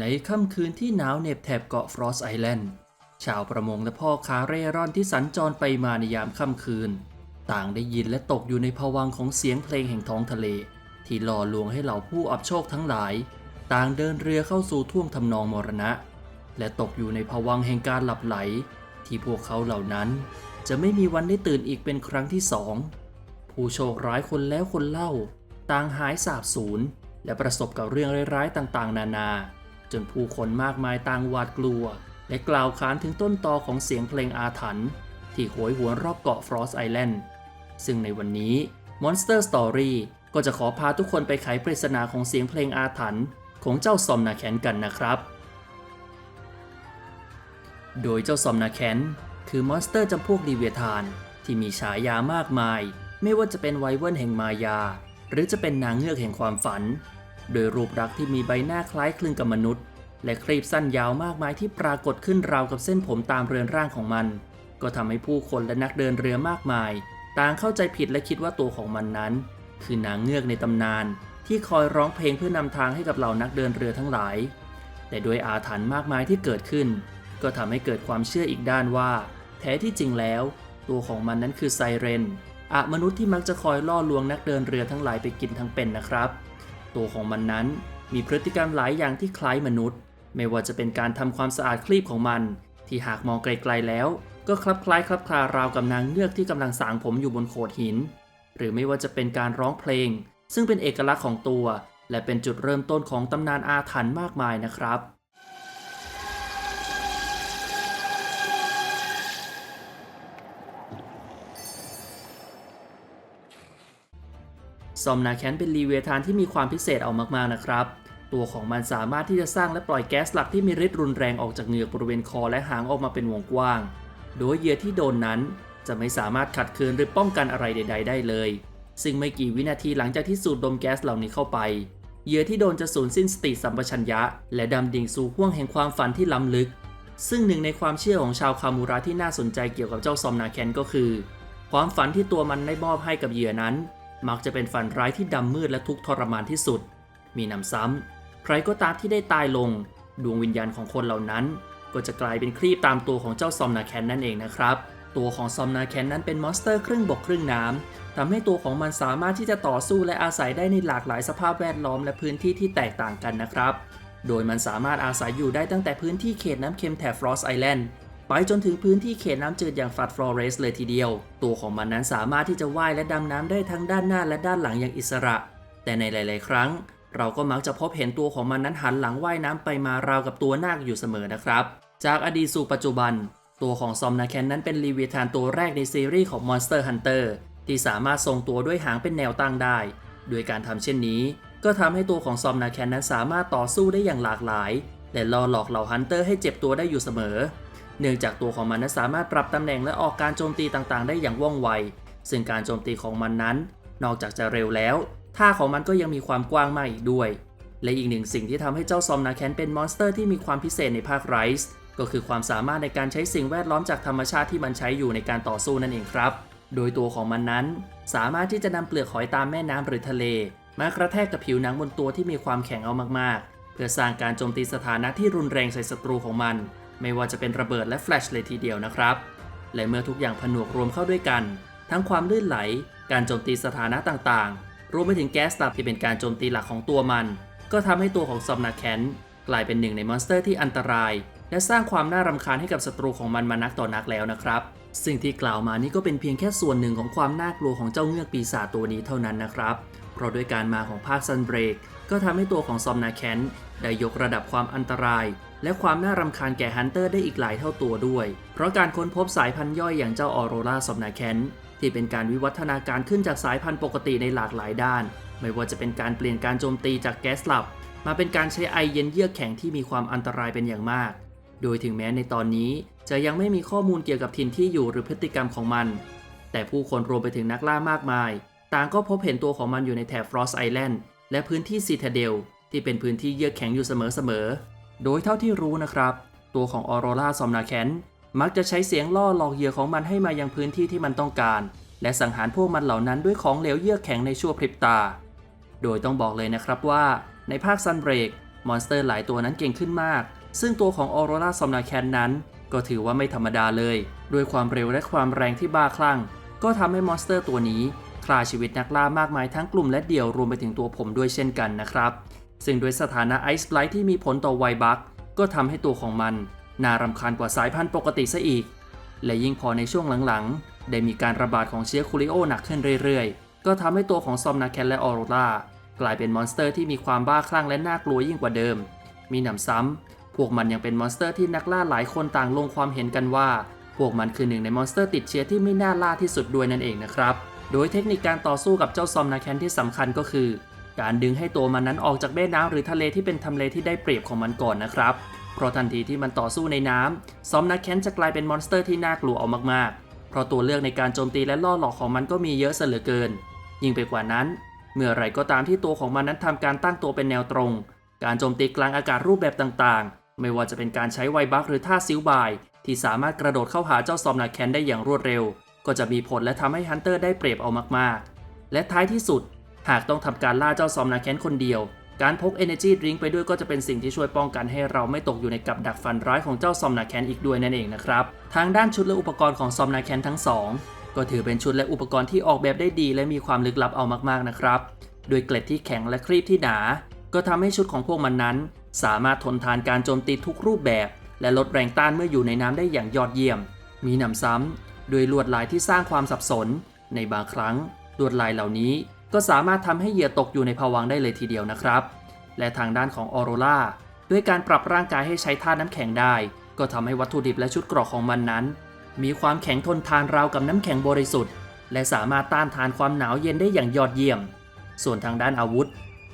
ในค่ำคืนที่หนาวเหน็บแถบเกาะฟรอสไอแลนด์ชาวประมงและพ่อค้าเร่ร่อนที่สัญจรไปมาในยามค่ำคืน ต่างได้ยินและตกอยู่ในภวังของเสียงเพลงแห่งท้องทะเล ที่หล่อลวงให้เหล่าผู้อับโชคทั้งหลาย ต่างเดินเรือเข้าสู่ท่วงทำนองมรณะ และตกอยู่ในภวังแห่งการหลับไหล ที่พวกเขาเหล่านั้น จะไม่มีวันได้ตื่นอีกเป็นครั้งที่สองผู้โชคร้ายคนแล้วคนเล่า ต่างหายสาบสูญและประสบกับเรื่องร้ายๆต่างๆ นานา จนผู้คนมากมายต่างหวาดกลัว และกล่าวขานถึงต้นตอของเสียงเพลงอาถรรพ์ที่โหยหวนรอบเกาะฟรอสไอแลนด์ซึ่งในวันนี้ Monster Story ก็จะขอพาทุกคนไปไขปริศนาของเสียงเพลงอาถรรพ์ของเจ้าซอมนาแคนกันนะครับ โดยเจ้าซอมนาแคนคือมอนสเตอร์จำพวกลีเวียธาน ที่มีฉายามากมาย ไม่ว่าจะเป็นไวเวิร์นแห่งมายา หรือจะเป็นนางเงือกแห่งความฝัน โดยรูปลักษณ์ที่มีใบหน้าคล้ายคลึงกับมนุษย์ และครีบสั้นยาวมากมายที่ปรากฏขึ้นราวกับเส้นผมตามเรือนร่างของมัน ก็ทำให้ผู้คนและนักเดินเรือมากมาย ต่างเข้าใจผิดและคิดว่าตัวของมันนั้น คือนางเงือกในตำนาน ที่คอยร้องเพลงเพื่อนำทางให้กับเหล่านักเดินเรือทั้งหลาย แต่ด้วยอาถรรพ์มากมายที่เกิดขึ้น ก็ทำให้เกิดความเชื่ออีกด้านว่า แท้ที่จริงแล้ว ตัวของมันนั้นคือไซเรนอะมนุษย์ที่มักจะคอยล่อลวงนักเดินเรือทั้งหลายไปกินทั้งเป็นนะครับ ตัวของมันนั้น มีพฤติกรรมหลายอย่างที่คล้ายมนุษย์ ไม่ว่าจะเป็นการทำความสะอาดคลีบของมัน ที่หากมองไกลๆแล้ว ก็คลับคล้ายคลับคลาราวกับนางเงือกที่กำลังสางผมอยู่บนโขดหิน หรือไม่ว่าจะเป็นการร้องเพลง ซึ่งเป็นเอกลักษณ์ของตัว และเป็นจุดเริ่มต้นของตำนานอาถรรพ์มากมายนะครับ ซอมนาแคนเป็นรีเวทานที่มีความพิเศษเอามากๆนะครับ ตัวของมันสามารถที่จะสร้างและปล่อยแก๊สหลักที่มีฤทธิ์รุนแรงออกจากเหงือกบริเวณคอและหางออกมาเป็นวงกว้าง โดยเหยื่อที่โดนนั้น จะไม่สามารถขัดขืนหรือป้องกันอะไรใด ๆ ได้เลย ซึ่งไม่กี่วินาทีหลังจากที่สูดดมแก๊สเหล่านี้เข้าไป เหยื่อที่โดนจะสูญสิ้นสติสัมปชัญญะ และดำดิ่งสู่ห้วงแห่งความฝันที่ล้ำลึก ซึ่งหนึ่งในความเชื่อของชาวคามูระที่น่าสนใจเกี่ยวกับเจ้าซอมนาแคนก็คือ ความฝันที่ตัวมันได้มอบให้กับเหยื่อนั้น มักจะเป็นฝันร้ายที่ดำมืดและทุกทรมานที่สุด มีนำซ้ำใครก็ตามที่ได้ตายลง ดวงวิญญาณของคนเหล่านั้น ก็จะกลายเป็นครีบตามตัวของเจ้าซอมนาแคนนั่นเองนะครับ ตัวของซอมนาแคนนั้นเป็นมอนสเตอร์ครึ่งบกครึ่งน้ำทำให้ตัวของมันสามารถที่จะต่อสู้และอาศัยได้ในหลากหลายสภาพแวดล้อมและพื้นที่ที่แตกต่างกันนะครับ โดยมันสามารถอาศัยอยู่ได้ตั้งแต่พื้นที่เขตน้ำเค็มแถบฟรอสไอแลนด์ ไปจนถึงพื้นที่เขตน้ำจืดอย่างฟัดฟลอเรสเลยทีเดียว ตัวของมันนั้นสามารถที่จะว่ายและดำน้ำได้ทั้งด้านหน้าและด้านหลังอย่างอิสระ แต่ในหลาย ๆ ครั้ง เราก็มักจะพบเห็นตัวของมันนั้นหันหลังว่ายน้ำไปมาราวกับตัวนาคอยู่เสมอนะครับ จากอดีตสู่ปัจจุบัน ตัวของซอมนาแคนนั้นเป็นลีเวทานตัวแรกในซีรีส์ของ Monster Hunter ที่สามารถทรงตัวด้วยหางเป็นแนวตั้งได้ โดยการทำเช่นนี้ ก็ทำให้ตัวของซอมนาแคนนั้นสามารถต่อสู้ได้อย่างหลากหลาย และล่อหลอกเหล่าฮันเตอร์ให้เจ็บตัวได้อยู่เสมอ เนื่องจากตัวของมันนั้นสามารถปรับตำแหน่งและออกการโจมตีต่างๆ ได้อย่างว่องไว ซึ่งการโจมตีของมันนั้น นอกจากจะเร็วแล้วท่าของมันก็ยังมีความกว้างมากอีกด้วย และอีกหนึ่งสิ่งที่ทำให้เจ้าซอมนาแคนเป็นมอนสเตอร์ที่มีความพิเศษในภาคไรส์ก็คือความสามารถในการใช้สิ่งแวดล้อมจากธรรมชาติที่มันใช้อยู่ในการต่อสู้นั่นเองครับ โดยตัวของมันนั้น สามารถที่จะนำเปลือกหอยตามแม่น้ำหรือทะเล มากระแทกกับผิวหนังบนตัวที่มีความแข็งเอามากๆ เพื่อสร้างการโจมตีสถานะที่รุนแรงใส่ศัตรูของมัน ไม่ว่าจะเป็นระเบิดและแฟลชเลยทีเดียวนะครับ และเมื่อทุกอย่างผนวกรวมเข้าด้วยกัน ทั้งความลื่นไหล การโจมตีสถานะต่างๆ รวมไปถึงแก๊สตับที่เป็นการโจมตีหลักของตัวมัน ก็ทำให้ตัวของซอมนาแคนกลายเป็นหนึ่งในมอนสเตอร์ที่อันตราย และสร้างความน่ารำคาญให้กับศัตรูของมันมานักต่อนักแล้วนะครับ สิ่งที่กล่าวมานี่ก็เป็นเพียงแค่ส่วนหนึ่งของความน่ากลัวของเจ้าเงือกปีศาจตัวนี้เท่านั้นนะครับ เพราะด้วยการมาของภาคซันเบรกก็ทำให้ตัวของซอมนาแคนได้ยกระดับความอันตราย และความน่ารำคาญแก่ฮันเตอร์ได้อีกหลายเท่าตัวด้วย เพราะการค้นพบสายพันธุ์ย่อยอย่างเจ้าออโรราซอมนาแคนที่เป็นการวิวัฒนาการขึ้นจากสายพันธุ์ปกติในหลากหลายด้าน ไม่ว่าจะเป็นการเปลี่ยนการโจมตีจากแก๊สหลับ มาเป็นการใช้ไอเย็นเยือกแข็งที่มีความอันตรายเป็นอย่างมาก โดยถึงแม้ในตอนนี้จะยังไม่มีข้อมูลเกี่ยวกับถิ่นที่อยู่หรือพฤติกรรมของมัน แต่ผู้คนรวมไปถึงนักล่ามากมาย ต่างก็พบเห็นตัวของมันอยู่ในแถบฟรอสไอแลนด์และพื้นที่ซีทาเดลที่เป็นพื้นที่เยือกแข็งอยู่เสมอๆ โดยเท่าที่รู้นะครับ ตัวของออโรราซอมนาแคนมักจะใช้เสียงล่อหลอกเหยื่อของมันให้มายังพื้นที่ที่มันต้องการ และสังหารพวกมันเหล่านั้นด้วยของเหลวเยือกแข็งในชั่วพริบตา โดยต้องบอกเลยนะครับว่า ในภาคซันเบรกมอนสเตอร์หลายตัวนั้นเก่งขึ้นมาก ซึ่งตัวของออโรราซอมนาแคนนั้น ก็ถือว่าไม่ธรรมดาเลย ด้วยความเร็วและความแรงที่บ้าคลั่ง ก็ทำให้มอนสเตอร์ตัวนี้ฆ่าชีวิตนักล่ามากมายทั้งกลุ่มและเดี่ยวรวมไปถึงตัวผมด้วยเช่นกันนะครับ ซึ่งด้วยสถานะไอซ์ไบลท์ที่มีผลต่อไวบัคก็ทำให้ตัวของมัน น่ารำคาญกว่าสายพันธุ์ปกติซะอีก และยิ่งพอในช่วงหลังๆ ได้มีการระบาดของเชื้อคูริโอหนักขึ้นเรื่อยๆ ก็ทำให้ตัวของซอมนาแคนและออโรรากลายเป็นมอนสเตอร์ที่มีความบ้าคลั่งและน่ากลัวยิ่งกว่าเดิม มีหนำซ้ำ พวกมันยังเป็นมอนสเตอร์ที่นักล่าหลายคนต่างลงความเห็นกันว่า พวกมันคือหนึ่งในมอนสเตอร์ติดเชื้อที่ไม่น่าล่าที่สุดด้วยนั่นเองนะครับ โดยเทคนิคการต่อสู้กับเจ้าซอมนาแคนที่สำคัญก็คือ การดึงให้ตัวมันนั้นออกจากแม่น้ำหรือทะเลที่เป็นทำเลที่ได้เปรียบของมันก่อนนะครับ เพราะทันทีที่มันต่อสู้ในน้ำซอมนาแคนจะกลายเป็นมอนสเตอร์ที่น่ากลัวเอามากๆ เพราะตัวเลือกในการโจมตีและล่อหลอกของมันก็มีเยอะเสเหลือเกิน ยิ่งไปกว่านั้น เมื่อไรก็ตามที่ตัวของมันนั้นทำการตั้งตัวเป็นแนวตรง การโจมตีกลางอากาศรูปแบบต่างๆ ไม่ว่าจะเป็นการใช้ไวบัคหรือท่าซิลบาย ที่สามารถกระโดดเข้าหาเจ้าซอมนาแคนได้อย่างรวดเร็ว ก็จะมีผลและทำให้ฮันเตอร์ได้เปรียบเอามากๆ และท้ายที่สุด หากต้องทำการล่าเจ้าซอมนาแคนคนเดียว การพก Energy Drink ไปด้วยก็จะเป็นสิ่งที่ช่วยป้องกันให้เราไม่ตกอยู่ในกับดักฟันร้ายของเจ้าซอมนาแคนอีกด้วยนั่นเองนะครับ ทางด้านชุดและอุปกรณ์ของซอมนาแคนทั้งสองก็ถือเป็นชุดและอุปกรณ์ที่ออกแบบได้ดีและมีความลึกลับเอามากๆนะครับ โดยเกล็ดที่แข็งและครีบที่หนา ก็ทำให้ชุดของพวกมันนั้น สามารถทนทานการโจมตีทุกรูปแบบ และลดแรงต้านเมื่ออยู่ในน้ำได้อย่างยอดเยี่ยม มีหนำซ้ำโดยลวดลายที่สร้างความสับสน ในบางครั้ง ลวดลายเหล่านี้ ก็สามารถทำให้เหยื่อตกอยู่ในภวังได้เลยทีเดียวนะครับ และทางด้านของออโรราด้วยการปรับร่างกายให้ใช้ธาตุน้ำแข็งได้ ก็ทำให้วัตถุดิบและชุดเกราะของมันนั้น มีความแข็งทนทานราวกับน้ำแข็งบริสุทธิ์ และสามารถต้านทานความหนาวเย็นได้อย่างยอดเยี่ยม ส่วนทางด้านอาวุธ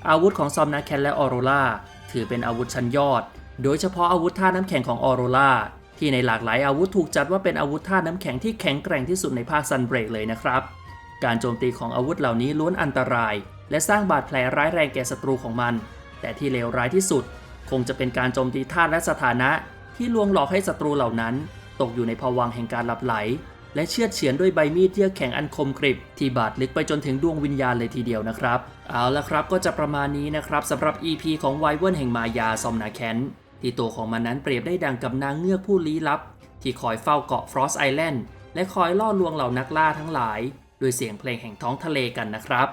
อาวุธของซอมนาแคนและออโรราถือเป็นอาวุธชั้นยอด โดยเฉพาะอาวุธท่าน้ำแข็งของออโรราที่ในหลากหลายอาวุธถูกจัดว่าเป็นอาวุธท่าน้ำแข็งที่แข็งแกร่งที่สุดในภาคซันเบรกเลยนะครับ การโจมตีของอาวุธเหล่านี้ล้วนอันตราย และสร้างบาดแผลร้ายแรงแก่ศัตรูของมัน แต่ที่เลวร้ายที่สุด คงจะเป็นการโจมตีธาตุและสถานะ ที่ลวงหลอกให้ศัตรูเหล่านั้น ตกอยู่ในภวังแห่งการหลับไหล และเชือดเฉือนด้วยใบมีดเยือกแข็งอันคมกริบ ที่บาดลึกไปจนถึงดวงวิญญาณเลยทีเดียวนะครับ เอาละครับก็จะประมาณนี้นะครับสำหรับ EP ของไวเวิร์นแห่งมายาซอมนาแคนที่ตัวของมันนั้นเปรียบได้ดังกับนางเงือกผู้ลี้ลับ ที่คอยเฝ้าเกาะฟรอสไอแลนด์และคอยล่อลวงเหล่านักล่าทั้งหลาย ด้วยเสียงเพลงแห่งท้องทะเลกันนะครับ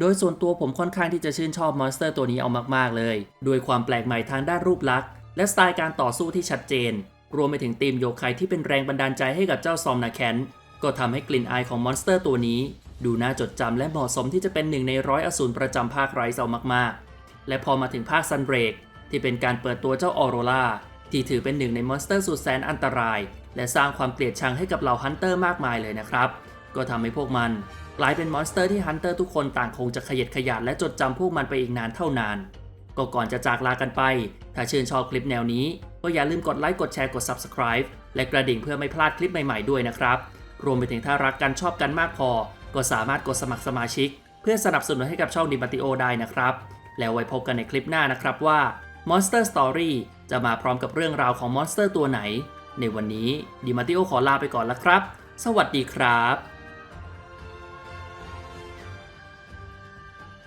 โดยส่วนตัวผมค่อนข้างที่จะชื่นชอบมอนสเตอร์ตัวนี้เอามากๆเลย ด้วยความแปลกใหม่ทางด้านรูปลักษณ์ และสไตล์การต่อสู้ที่ชัดเจน รวมไปถึงธีมโยคายที่เป็นแรงบันดาลใจให้กับเจ้าซอมนาแคนก็ทำให้กลิ่นอายของมอนสเตอร์ตัวนี้ ดูน่าจดจำและเหมาะสมที่จะเป็นหนึ่งในร้อยอสูรประจำภาคไรซ์เอามากๆ และพอมาถึงภาคซันเบรกที่เป็นการเปิดตัวเจ้าออโรราที่ถือเป็นหนึ่งในมอนสเตอร์สุดแสนอันตราย และสร้างความเกลียดชังให้กับเหล่าฮันเตอร์มากมายเลยนะครับ ก็ทำให้พวกมันกลายเป็นมอนสเตอร์ที่ฮันเตอร์ทุกคนต่างคงจะขยดขยาดและจดจำพวกมันไปอีกนานเท่านาน ก็ก่อนจะจากลากันไป ถ้าชื่นชอบคลิปแนวนี้ ก็อย่าลืมกดไลค์กดแชร์กด Subscribe และกระดิ่งเพื่อไม่พลาดคลิปใหม่ๆด้วยนะครับ รวมไปถึงถ้ารักกันชอบกันมากพอ ก็สามารถกดสมัครสมาชิก เพื่อสนับสนุนให้กับช่องดิบัติโอได้นะครับ แล้วไว้พบกันในคลิปหน้านะครับว่า Monster Story จะมาพร้อมกับเรื่องราวของมอนสเตอร์ตัวไหน ในวันนี้ดิมาติโอขอลาไปก่อนแล้วครับ สวัสดีครับ